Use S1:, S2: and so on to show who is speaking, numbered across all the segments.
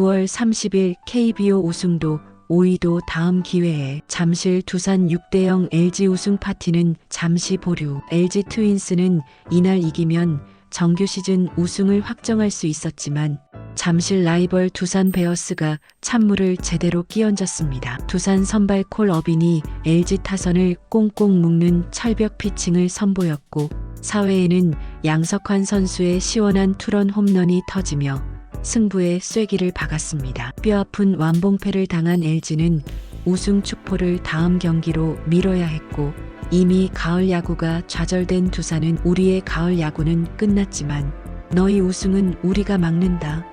S1: 9월 30일 KBO 우승도 5위도 다음 기회에 잠실 두산 6대0 LG 우승 파티는 잠시 보류. LG 트윈스는 이날 이기면 정규 시즌 우승을 확정할 수 있었지만 잠실 라이벌 두산 베어스가 찬물을 제대로 끼얹었습니다. 두산 선발 콜 어빈이 LG 타선을 꽁꽁 묶는 철벽 피칭을 선보였고 4회에는 양석환 선수의 시원한 투런 홈런이 터지며 승부에 쐐기를 박았습니다. 뼈아픈 완봉패를 당한 LG는 우승 축포를 다음 경기로 미뤄야 했고 이미 가을 야구가 좌절된 두산은 우리의 가을 야구는 끝났지만 너희 우승은 우리가 막는다.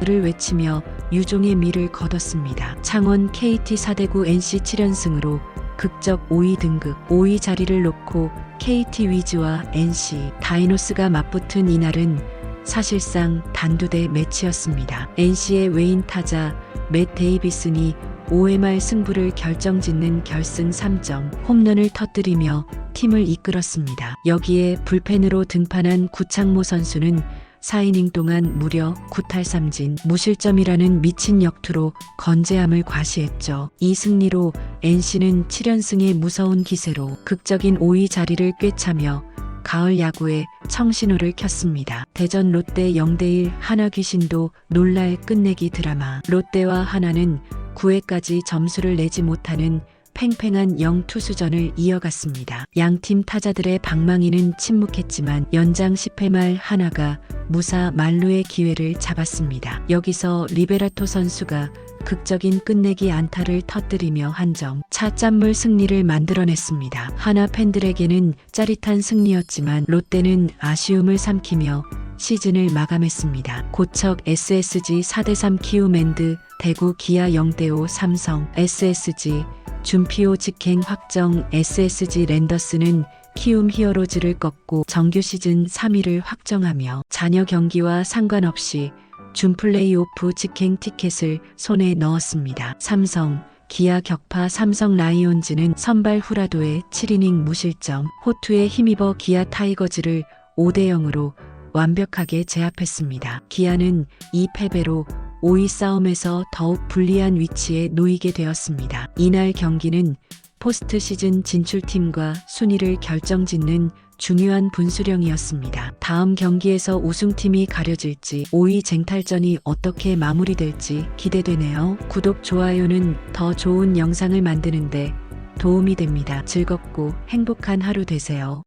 S1: 를 외치며 유종의 미를 거뒀습니다. 창원 KT 4대구 NC 7연승으로 극적 5위 등급 5위 자리를 놓고 KT 위즈와 NC 다이노스가 맞붙은 이날은 사실상 단두대 매치였습니다. NC의 외인 타자 맷 데이비슨이 5회 말 승부를 결정짓는 결승 3점 홈런을 터뜨리며 팀을 이끌었습니다. 여기에 불펜으로 등판한 구창모 선수는 4이닝 동안 무려 9탈 3진 무실점이라는 미친 역투로 건재함을 과시했죠. 이 승리로 NC는 7연승의 무서운 기세로 극적인 5위 자리를 꿰차며 가을 야구에 청신호를 켰습니다. 대전 롯데 0대1 하나 귀신도 놀랄 끝내기 드라마. 롯데와 하나는 9회까지 점수를 내지 못하는 팽팽한 영투수전을 이어갔습니다. 양팀 타자들의 방망이는 침묵했지만 연장 10회 말 하나가 무사 만루의 기회를 잡았습니다. 여기서 리베라토 선수가 극적인 끝내기 안타를 터뜨리며 한점 차짠물 승리를 만들어냈습니다. 하나 팬들에게는 짜릿한 승리였지만 롯데는 아쉬움을 삼키며 시즌을 마감했습니다. 고척 SSG 4대3 키움랜드 대구 기아 0대5 삼성 SSG 준피오 직행 확정 SSG 랜더스는 키움 히어로즈를 꺾고 정규 시즌 3위를 확정하며 자녀 경기와 상관없이 준 플레이오프 직행 티켓을 손에 넣었습니다. 삼성 기아 격파 삼성 라이온즈는 선발 후라도의 7이닝 무실점, 호투에 힘입어 기아 타이거즈를 5대 0으로 완벽하게 제압했습니다. 기아는 이 패배로 5위 싸움에서 더욱 불리한 위치에 놓이게 되었습니다. 이날 경기는 포스트 시즌 진출팀과 순위를 결정짓는 중요한 분수령이었습니다. 다음 경기에서 우승팀이 가려질지 5위 쟁탈전이 어떻게 마무리될지 기대되네요. 구독, 좋아요는 더 좋은 영상을 만드는데 도움이 됩니다. 즐겁고 행복한 하루 되세요.